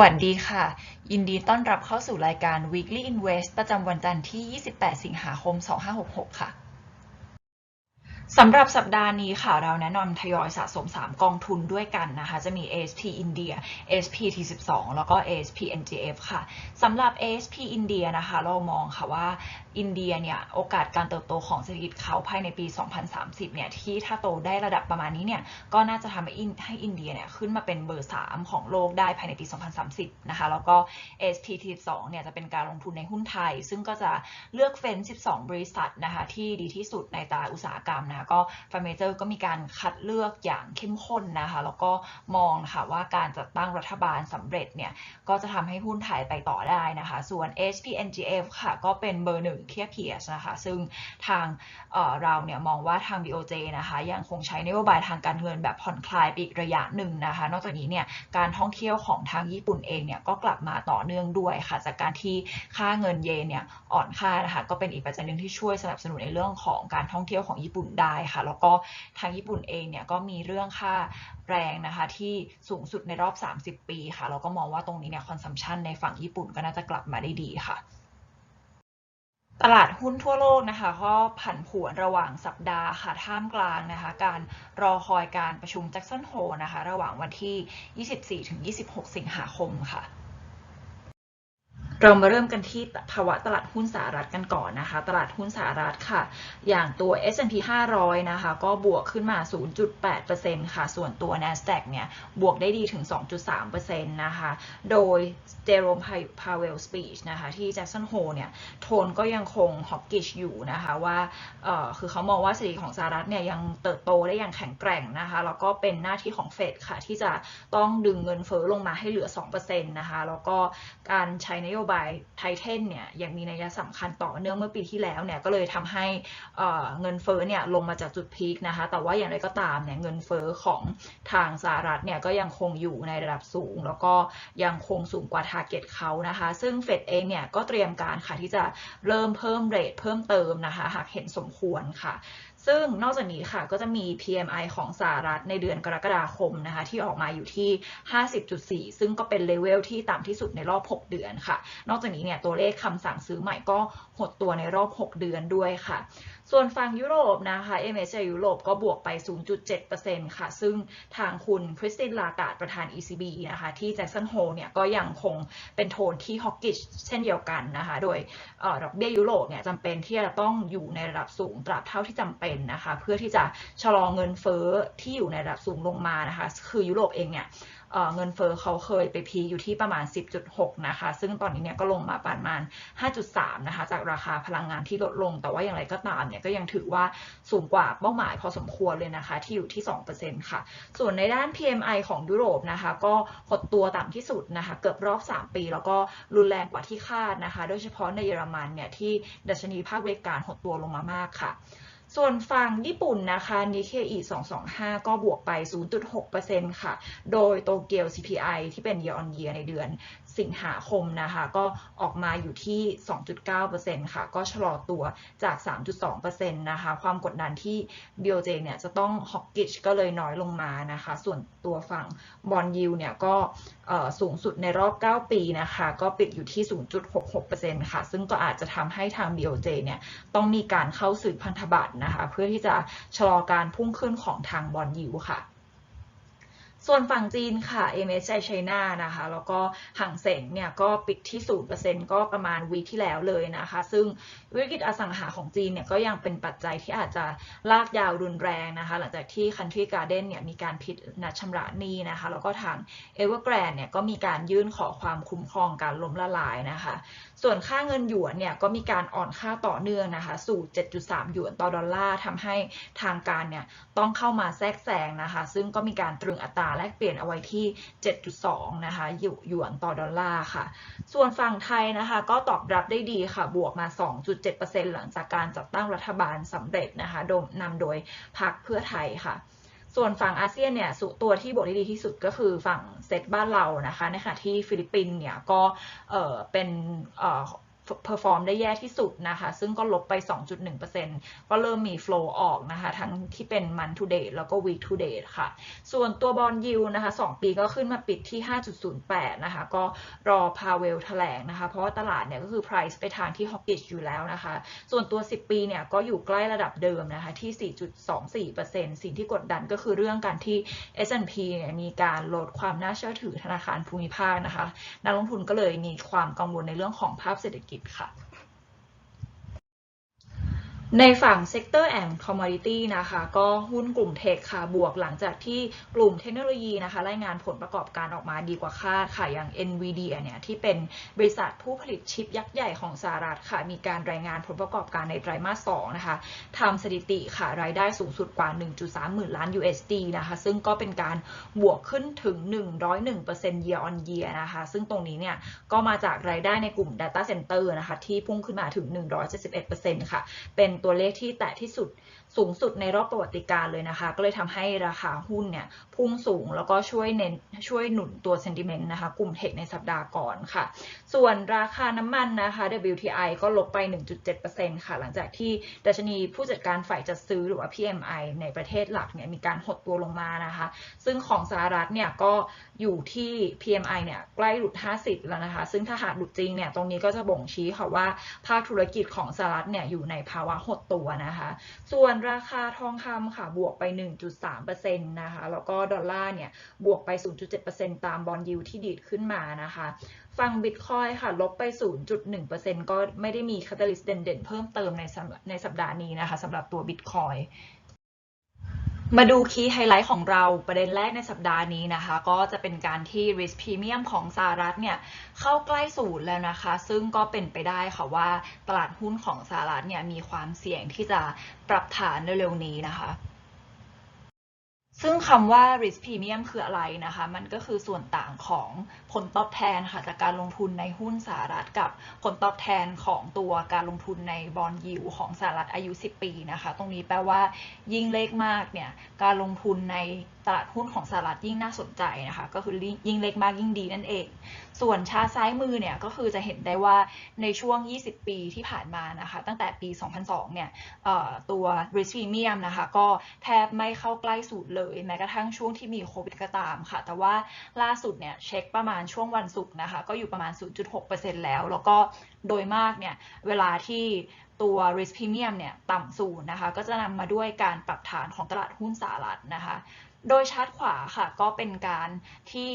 วัสดีค่ะ ยินดีต้อนรับเข้าสู่รายการ Weekly Invest ประจำวันจันทร์ที่ 28 สิงหาคม 2566 ค่ะ สำหรับสัปดาห์นี้ค่ะ เราแนะนำทยอยสะสม 3 กองทุนด้วยกันนะคะ จะมี ASP India ASP T12 แล้วก็ ASP NGF ค่ะ สำหรับ ASP India นะคะ เรามองค่ะว่าอินเดียเนี่ยโอกาสการเติบโตของเศรษฐกิจเขาภายในปี 2030 เนี่ยที่ถ้าโตได้ระดับประมาณนี้เนี่ยก็น่าจะทำให้อินให้อินเดียเนี่ยขึ้นมาเป็นเบอร์ 3 ของโลกได้ภายในปี 2030 นะคะ แล้วก็ SPT2 เนี่ยจะเป็นการลงทุนในหุ้นไทย ซึ่งก็จะเลือกเฟ้น 12 บริษัทนะคะที่ดีที่สุดในตลาดอุตสาหกรรมนะคะก็ฟาร์เมเจอร์ก็มีการคัดเลือกอย่างเข้มข้นนะคะแล้วก็มองค่ะว่าการจัดตั้งรัฐบาลสำเร็จเนี่ยก็จะทำให้หุ้นไทยไปต่อได้นะคะ ส่วน SPNGF ค่ะก็เป็นเบอร์หนึ่งเทียบ PS นะคะซึ่งทางเเราเนี่ยมองว่าทาง BOJ นะคะยังคงใช้นโยบายทางการเงินแบบผ่อนคลายไปอีกระยะหนึ่งนะคะ นอกจากนี้เนี่ยการท่องเที่ยวของทางญี่ปุ่นเองเนี่ยก็กลับมาต่อเนื่องด้วยค่ะ จากการที่ค่าเงินเยนเนี่ยอ่อนค่านะคะก็เป็นอีกปัจจัยหนึ่งที่ช่วยสนับสนุนในเรื่องของการท่องเที่ยวของญี่ปุ่นได้ค่ะ แล้วก็ทางญี่ปุ่นเองเนี่ยก็มีเรื่องค่าแรงนะคะที่สูงสุดในรอบ 30 ปีค่ะ เราก็มองว่าตรงนี้เนี่ยคอนซัมชันในฝั่งญี่ปุ่นก็น่าจะกลับมาได้ดีค่ะ ตลาดหุ้นทั่วโลกนะคะก็ผันผวนระหว่างสัปดาห์ค่ะท่ามกลางนะคะ การรอคอยการประชุมแจ็คสันโฮนะคะ ระหว่างวันที่ 24-26 สิงหาคมค่ะ เรามาเริ่มกันที่ภาวะตลาดหุ้นสหรัฐกันก่อนนะคะ ตลาดหุ้นสหรัฐค่ะ อย่างตัว S&P 500 นะคะ ก็บวกขึ้นมา 0.8%ค่ะ ส่วนตัว NASDAQ เนี่ย บวกได้ดีถึง 2.3%นะคะ โดยเจโรมพาเวลสปีชนะคะ ที่แจ็คสันโฮเนี่ย โทนก็ยังคงฮอกกิชอยู่นะคะว่าคือเขามองว่าเศรษฐกิจของสหรัฐเนี่ย ยังเติบโตได้อย่างแข็งแกร่งนะคะ แล้วก็เป็นหน้าที่ของเฟดค่ะ ที่จะต้องดึงเงินเฟ้อลงมาให้เหลือ 2%นะคะ แล้วก็การใช้นโยบายไทเทนเนี่ยยังมีนัยสำคัญต่อเนื่องเมื่อปีที่แล้วเนี่ยก็เลยทำให้เงินเฟ้อเนี่ยลงมาจากจุดพีคนะคะ แต่ว่าอย่างไรก็ตามเนี่ยเงินเฟ้อของทางสหรัฐเนี่ยก็ยังคงอยู่ในระดับสูง แล้วก็ยังคงสูงกว่าทาร์เก็ตเขานะคะ ซึ่งเฟดเองเนี่ยก็เตรียมการค่ะที่จะเริ่มเพิ่มเรทเพิ่มเติมนะคะ หากเห็นสมควรค่ะซึ่งนอกจากนี้ค่ะก็จะมี PMI ของสหรัฐในเดือนกรกฎาคมนะคะที่ออกมาอยู่ที่ 50.4 ซึ่งก็เป็นเลเวลที่ต่ำที่สุดในรอบ 6 เดือนค่ะ นอกจากนี้เนี่ยตัวเลขคำสั่งซื้อใหม่ก็ หดตัวในรอบ 6 เดือนด้วยค่ะ ส่วนฝั่งยุโรปนะคะ MSCI ยุโรปก็บวกไป 0.7%ค่ะ ซึ่งทางคุณคริสตินลากาดประธาน ECB นะคะ ที่แจ็คสันโฮเนี่ยก็ยังคงเป็นโทนที่ฮอกกิชเช่นเดียวกันนะคะ โดยดอกเบี้ยยุโรปเนี่ยจำเป็นที่จะต้องอยู่ในระดับสูงตราบเท่าที่จำเป็นนะคะ เพื่อที่จะชะลอเงินเฟ้อที่อยู่ในระดับสูงลงมานะคะ คือยุโรปเองเนี่ย เงินเฟอ้อเขาเคยไปพีอยู่ที่ประมาณ 10.6 นะคะ ซึ่งตอนนี้เนี่ยก็ลงมาประมาณ 5.3 นะคะ จากราคาพลังงานที่ลดลง แต่ว่าอย่างไรก็ตามเนี่ยก็ยังถือว่าสูงกว่าเป้าหมายพอสมควรเลยนะคะ ที่อยู่ที่ 2%ค่ะ ส่วนในด้าน PMI ของยุโรปนะคะ ก็หดตัวต่ำที่สุดนะคะ เกือบรอบ 3 ปี แล้วก็รุนแรงกว่าที่คาดนะคะ โดยเฉพาะในเยอรมันเนี่ยที่ดัชนีภาคบริการหดตัวลงมามากค่ะ ส่วนฝั่งญี่ปุ่นนะคะนิเคอี225 ก็บวกไป 0.6%ค่ะ โดยโตเกียว CPI ที่เป็น year on year ในเดือนสิงหาคมนะคะ ก็ออกมาอยู่ที่ 2.9%ค่ะ ก็ชะลอตัวจาก 3.2%นะคะ ความกดดันที่ BOJ เนี่ยจะต้องฮอกกิชก็เลยน้อยลงมานะคะ ส่วนตัวฝั่งบอลยูเนี่ยก็สูงสุดในรอบ 9 ปีนะคะ ก็ปิดอยู่ที่ 0.66%ค่ะ ซึ่งก็อาจจะทำให้ทาง BOJ เนี่ยต้องมีการเข้าซื้อพันธบัตรนะคะ เพื่อที่จะชะลอการพุ่งขึ้นของทางบอลยูค่ะ ส่วนฝั่งจีนค่ะ MSCI China นะคะ แล้วก็ห่างเสงเนี่ยก็ปิดที่ 0%ก็ประมาณวีที่แล้วเลยนะคะ ซึ่งวิกฤตอสังหาของจีนเนี่ยก็ยังเป็นปัจจัยที่อาจจะลากยาวรุนแรงนะคะ หลังจากที่ Country Garden เนี่ยมีการผิดนัดชำระหนี้นะคะ แล้วก็ทาง Evergrande เนี่ยก็มีการยื่นขอความคุ้มครองการล้มละลายนะคะ ส่วนค่าเงินหยวนเนี่ยก็มีการอ่อนค่าต่อเนื่องนะคะ สู่ 7.3 หยวนต่อดอลลาร์ทำให้ทางการเนี่ยต้องเข้ามาแทรกแซงนะคะ ซึ่งก็มีการตรึงอัตราแลกเปลี่ยนเอาไว้ที่ 7.2 นะคะหยวนต่อดอลลาร์ค่ะ ส่วนฝั่งไทยนะคะ ก็ตอบรับได้ดีค่ะ บวกมา 2.7%หลังจากการจัดตั้งรัฐบาลสำเร็จนะคะนำโดยพรรคเพื่อไทยค่ะส่วนฝั่งอาเซียนเนี่ยตัวที่บวกได้ดีที่สุดก็คือฝั่งเซตบ้านเรานะคะ ในขณะที่ฟิลิปปินส์เนี่ยก็เออเป็น เพอร์ฟอร์มได้แย่ที่สุดนะคะ ซึ่งก็ลบไป 2.1%ก็เริ่มมี flow ออกนะคะ ทั้งที่เป็น month to date แล้วก็ week to date ค่ะ ส่วนตัวบอลยิวนะคะ 2 ปีก็ขึ้นมาปิดที่ 5.08 นะคะ ก็รอพาเวลแถลงนะคะ เพราะว่าตลาดเนี่ยก็คือ price ไปทางที่ hawkish อยู่แล้วนะคะ ส่วนตัว 10 ปีเนี่ยก็อยู่ใกล้ระดับเดิมนะคะที่ 4.24%สิ่งที่กดดันก็คือเรื่องการที่ S&P เนี่ยมีการลดความน่าเชื่อถือธนาคารภูมิภาคนะคะ นักลงทุนก็เลยมีความกังวลในเรื่องของภาพเศรษฐกิจค่ะ ในฝั่ง Sector and Commodity นะคะ ก็หุ้นกลุ่มเทคค่ะ บวกหลังจากที่กลุ่มเทคโนโลยีนะคะ รายงานผลประกอบการออกมาดีกว่าคาดค่ะ อย่าง NVIDIA เนี่ย ที่เป็นบริษัทผู้ผลิตชิปยักษ์ใหญ่ของสหรัฐค่ะ มีการรายงานผลประกอบการในไตรมาส2นะคะทำสถิติค่ะ รายได้สูงสุดกว่า 1.3 หมื่นล้าน USD นะคะ ซึ่งก็เป็นการบวกขึ้นถึง 101% year on year นะคะ ซึ่งตรงนี้เนี่ย ก็มาจากรายได้ในกลุ่ม Data Center นะคะ ที่พุ่งขึ้นมาถึง 171%ค่ะ เป็นตัวเลขที่แตะที่สุดสูงสุดในรอบประวัติการเลยนะคะ ก็เลยทำให้ราคาหุ้นเนี่ยพุ่งสูงแล้วก็ช่วยเน้นช่วยหนุนตัว sentiment นะคะ กลุ่มเทคในสัปดาห์ก่อนค่ะ ส่วนราคาน้ำมันนะคะ WTI ก็ลบไป 1.7%ค่ะ หลังจากที่ดัชนีผู้จัดการฝ่ายจัดซื้อหรือว่า PMI ในประเทศหลักเนี่ยมีการหดตัวลงมานะคะ ซึ่งของสหรัฐเนี่ยก็อยู่ที่ PMI เนี่ยใกล้หลุด 50 แล้วนะคะ ซึ่งถ้าหากหลุดจริงเนี่ยตรงนี้ก็จะบ่งชี้ค่ะว่าภาคธุรกิจของสหรัฐเนี่ยอยู่ในภาวะหดตัวนะคะ ส่วนราคาทองคำค่ะ บวกไป 1.3%นะคะ แล้วก็ดอลลาร์เนี่ย บวกไป 0.7%ตามบอลยูที่ดีดขึ้นมานะคะ ฝั่งบิตคอยค่ะ ลบไป 0.1%ก็ไม่ได้มีคาตาลิสต์เด่นๆ เพิ่มเติมในในสัปดาห์นี้นะคะสำหรับตัวบิตคอย มาดูคีย์ไฮไลท์ของเราประเด็นแรกในสัปดาห์นี้นะคะ ก็จะเป็นการที่ risk premium ของสหรัฐเนี่ยเข้าใกล้ศูนย์แล้วนะคะ ซึ่งก็เป็นไปได้ค่ะว่าตลาดหุ้นของสหรัฐเนี่ยมีความเสี่ยงที่จะปรับฐานเร็วๆนี้นะคะ ซึ่งคำว่า risk premium คืออะไรนะคะ มันก็คือส่วนต่างของผลตอบแทนค่ะจากการลงทุนในหุ้นสหรัฐกับผลตอบแทนของตัวการลงทุนในบอลยิวของสหรัฐอายุ 10 ปีนะคะ ตรงนี้แปลว่ายิ่งเลขมากเนี่ยการลงทุนในตลาดหุ้นของสหรัฐยิ่งน่าสนใจนะคะ ก็คือยิ่งเล็กมากยิ่งดีนั่นเอง ส่วนชาซ้ายมือเนี่ยก็คือจะเห็นได้ว่าในช่วง 20 ปีที่ผ่านมานะคะ ตั้งแต่ปี 2002 เนี่ยตัว risk premium นะคะก็แทบไม่เข้าใกล้สูตรเลยแม้กระทั่งช่วงที่มีโควิดก็ตามค่ะ แต่ว่าล่าสุดเนี่ยเช็คประมาณช่วงวันศุกร์นะคะ ก็อยู่ประมาณ 0.6%แล้ว แล้วก็โดยมากเนี่ย เวลาที่ตัว risk premium เนี่ยต่ำสูงนะคะ ก็จะนำมาด้วยการปรับฐานของตลาดหุ้นสหรัฐนะคะ โดยชาร์ตขวาค่ะ ก็เป็นการที่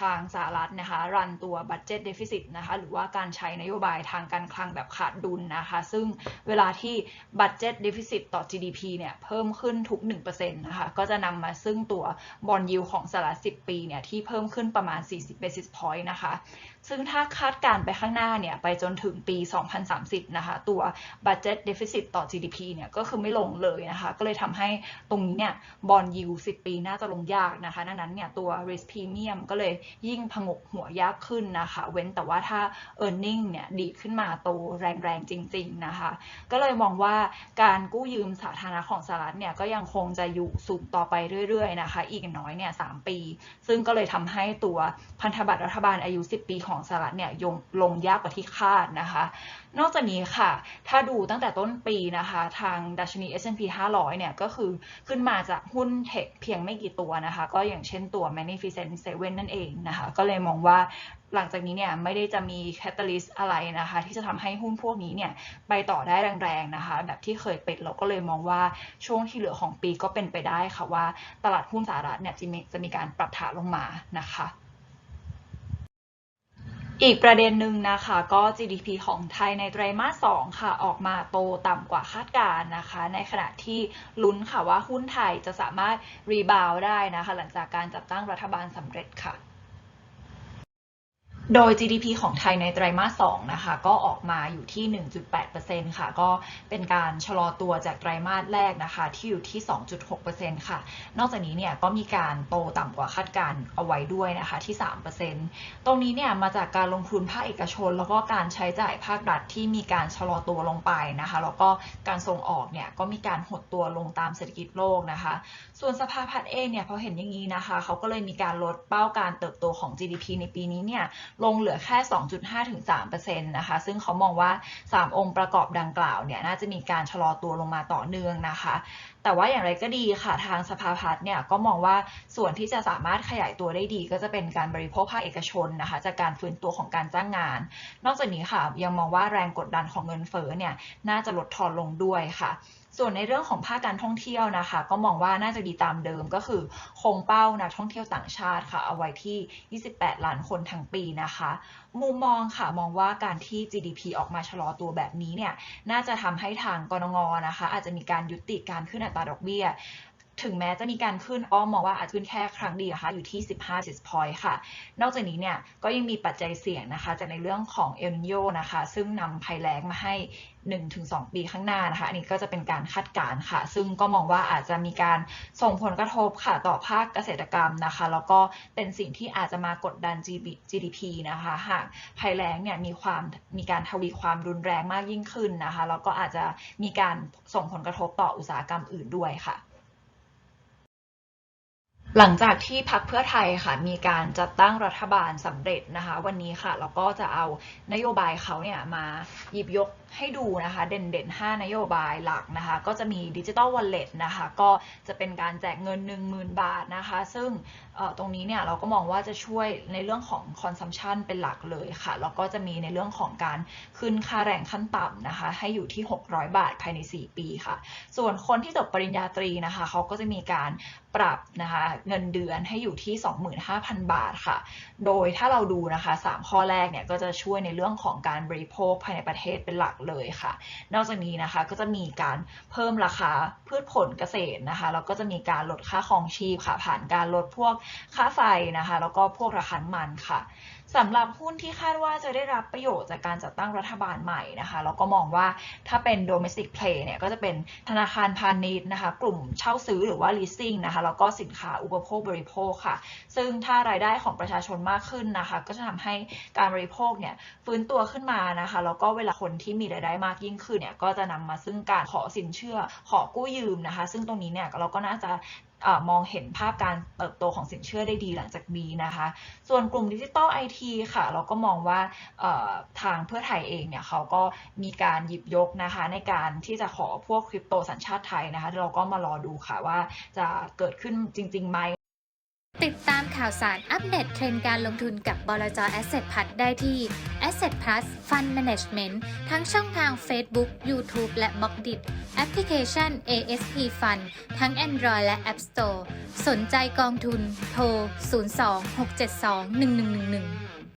ทางสหรัฐนะคะ รันตัว budget deficit นะคะ หรือว่าการใช้นโยบายทางการคลังแบบขาดดุลนะคะ ซึ่งเวลาที่ budget deficit ต่อ GDP เนี่ย เพิ่มขึ้นทุก 1%นะคะ ก็จะนำมาซึ่งตัวบอลยิวของสหรัฐ 10 ปีเนี่ย ที่เพิ่มขึ้นประมาณ 40 basis point นะคะ ซึ่งถ้าคาดการไปข้างหน้าเนี่ย ไปจนถึงปี 2030 นะคะ ตัว budget deficit ต่อ GDP เนี่ย ก็คือไม่ลงเลยนะคะ ก็เลยทำให้ตรงนี้เนี่ยบอลยิว10 ปีน่าจะลงยากนะคะ ดังนั้นเนี่ยตัว risk premium ก็เลยยิ่งผงกหัวยากขึ้นนะคะ เว้นแต่ว่าถ้า e a r n i n g เนี่ยดีขึ้นมาโตแรงๆ จริง ๆ นะคะ ก็เลยมองว่าการกู้ยืมสาธารณะของสหรัฐเนี่ยก็ยังคงจะอยู่สูงต่อไปเรื่อยๆ นะคะ อีกน้อยเนี่ย3ปี ซึ่งก็เลยทำให้ตัวพันธบัตรรัฐบาลอายุ 10 ปีของสหรัฐเนี่ยลงยากกว่าที่คาดนะคะ นอกจากนี้ค่ะ ถ้าดูตั้งแต่ต้นปีนะคะ ทางดัชนี S&P 500 เนี่ย ก็คือขึ้นมาจากหุ้นเทคเพียงไม่กี่ตัวนะคะ ก็อย่างเช่นตัว Magnificent Seven นั่นเองนะคะ ก็เลยมองว่าหลังจากนี้เนี่ย ไม่ได้จะมีแคตตาลิสอะไรนะคะ ที่จะทำให้หุ้นพวกนี้เนี่ย ไปต่อได้แรงๆนะคะ แบบที่เคยเป็นเราก็เลยมองว่าช่วงที่เหลือของปีก็เป็นไปได้ค่ะว่า ตลาดหุ้นสหรัฐเนี่ยจะมีจะมีการปรับฐานลงมานะคะ อีกประเด็นหนึ่งนะคะก็ GDP ของไทยในไตรมาส 2 ค่ะ ออกมาโตต่ำกว่าคาดการณ์นะคะ ในขณะที่ลุ้นค่ะว่าหุ้นไทยจะสามารถรีบาวได้นะคะ หลังจากการจัดตั้งรัฐบาลสำเร็จค่ะ โดย GDP ของไทยในไตรมาส 2 นะคะ ก็ออกมาอยู่ที่ 1.8%ค่ะ ก็เป็นการชะลอตัวจากไตรมาสแรกนะคะ ที่อยู่ที่ 2.6%ค่ะ นอกจากนี้เนี่ยก็มีการโตต่ำกว่าคาดการเอาไว้ด้วยนะคะที่ 3%ตรงนี้เนี่ยมาจากการลงทุนภาคเอกชน แล้วก็การใช้จ่ายภาครัฐที่มีการชะลอตัวลงไปนะคะ แล้วก็การส่งออกเนี่ยก็มีการหดตัวลงตามเศรษฐกิจโลกนะคะ ส่วนสภาพัฒน์เองเนี่ยพอเห็นอย่างนี้นะคะ เขาก็เลยมีการลดเป้าการเติบโตของ GDP ในปีนี้เนี่ยลงเหลือแค่ 2.5-3%นะคะ ซึ่งเขามองว่า 3 องค์ประกอบดังกล่าวเนี่ยน่าจะมีการชะลอตัวลงมาต่อเนื่องนะคะ แต่ว่าอย่างไรก็ดีค่ะทางสภาพัฒน์เนี่ยก็มองว่าส่วนที่จะสามารถขยายตัวได้ดี ก็จะเป็นการบริโภคภาคเอกชนนะคะจากการฟื้นตัวของการจ้างงาน นอกจากนี้ค่ะยังมองว่าแรงกดดันของเงินเฟ้อเนี่ยน่าจะลดทอนลงด้วยค่ะ ส่วนในเรื่องของภาคการท่องเที่ยวนะคะ ก็มองว่าน่าจะดีตามเดิมก็คือ คงเป้านักท่องเที่ยวต่างชาติค่ะ เอาไว้ที่ 28 ล้านคนทั้งปีนะคะ มุมมองค่ะมองว่าการที่ GDP ออกมาชะลอตัวแบบนี้เนี่ยน่าจะทำให้ทางกรงงนะคะ อาจจะมีการยุติการขึ้นอัตราดอกเบี้ย ถึงแม้จะมีการขึ้นอ้อมมองว่าอาจจะขึ้นแค่ครั้งเดียวนะคะอยู่ที่ 15 basis point ค่ะ นอกจากนี้เนี่ยก็ยังมีปัจจัยเสี่ยงนะคะ จากในเรื่องของเอลนิโยนะคะ ซึ่งนำภัยแล้งมาให้ 1-2 ปีข้างหน้านะคะ อันนี้ก็จะเป็นการคาดการณ์ค่ะ ซึ่งก็มองว่าอาจจะมีการส่งผลกระทบค่ะต่อภาคเกษตรกรรมนะคะ แล้วก็เป็นสิ่งที่อาจจะมากดดัน GDP นะคะ หากภัยแล้งเนี่ยมีความมีการทวีความรุนแรงมากยิ่งขึ้นนะคะ แล้วก็อาจจะมีการส่งผลกระทบต่ออุตสาหกรรมอื่นด้วยค่ะ หลังจากที่พักเพื่อไทยค่ะมีการจัดตั้งรัฐบาลสำเร็จนะคะ วันนี้ค่ะเราก็จะเอานโยบายเขาเนี่ยมาหยิบยกให้ดูนะคะ เด่นๆ 5 นโยบายหลักนะคะ ก็จะมีดิจิ t a ลวอลเล็ตนะคะ ก็จะเป็นการแจกเงิน 10,000 บาทนะคะ ซึ่งตรงนี้เนี่ยเราก็มองว่าจะช่วยในเรื่องของคอนซัมชันเป็นหลักเลยค่ะ แล้วก็จะมีในเรื่องของการขึ้นค่าแรงขั้นต่ำนะคะ ให้อยู่ที่ 600 บาทภายใน 4 ปีค่ะ ส่วนคนที่จบปริญญาตรีนะคะ เขาก็จะมีการปรับนะคะเงินเดือนให้อยู่ที่ 25,000 บาทค่ะ โดยถ้าเราดูนะคะ 3 ข้อแรกเนี่ยก็จะช่วยในเรื่องของการบริโภคภายในประเทศเป็นหลักเลยค่ะ นอกจากนี้นะคะก็จะมีการเพิ่มราคาพืชผลเกษตรนะคะแล้วก็จะมีการลดค่าครองชีพค่ะ ผ่านการลดพวกค่าไฟนะคะ แล้วก็พวกราคาน้ำมันค่ะ สำหรับหุ้นที่คาดว่าจะได้รับประโยชน์จากการจัดตั้งรัฐบาลใหม่นะคะแล้วก็มองว่าถ้าเป็น domestic play เนี่ยก็จะเป็นธนาคารพาณิชย์นะคะ กลุ่มเช่าซื้อหรือว่า leasing นะคะแล้วก็สินค้าอุปโภคบริโภคค่ะ ซึ่งถ้ารายได้ของประชาชนมากขึ้นนะคะ ก็จะทำให้การบริโภคเนี่ยฟื้นตัวขึ้นมานะคะแล้วก็เวลาคนที่มีรายได้มากยิ่งขึ้นเนี่ยก็จะนำมาซึ่งการขอสินเชื่อขอกู้ยืมนะคะ ซึ่งตรงนี้เนี่ยเราก็น่าจะ มองเห็นภาพการเติบโตของสินเชื่อได้ดีหลังจากนี้นะคะ ส่วนกลุ่มดิจิตอลไอทีค่ะ เราก็มองว่าทางเพื่อไทยเองเนี่ยเขาก็มีการหยิบยกนะคะในการที่จะขอพวกคริปโตสัญชาติไทยนะคะ เราก็มารอดูค่ะว่าจะเกิดขึ้นจริงๆไหม ติดตามข่าวสารอัปเดตเทรนด์การลงทุนกับบลจ Asset p l u s ได้ที่ Asset Plus Fund Management ทั้งช่องทาง Facebook, YouTube และ b l o g d i t แอปพลิเคชัน ASP Fund ทั้ง Android และ App Store สนใจกองทุน โทร 02 672 1111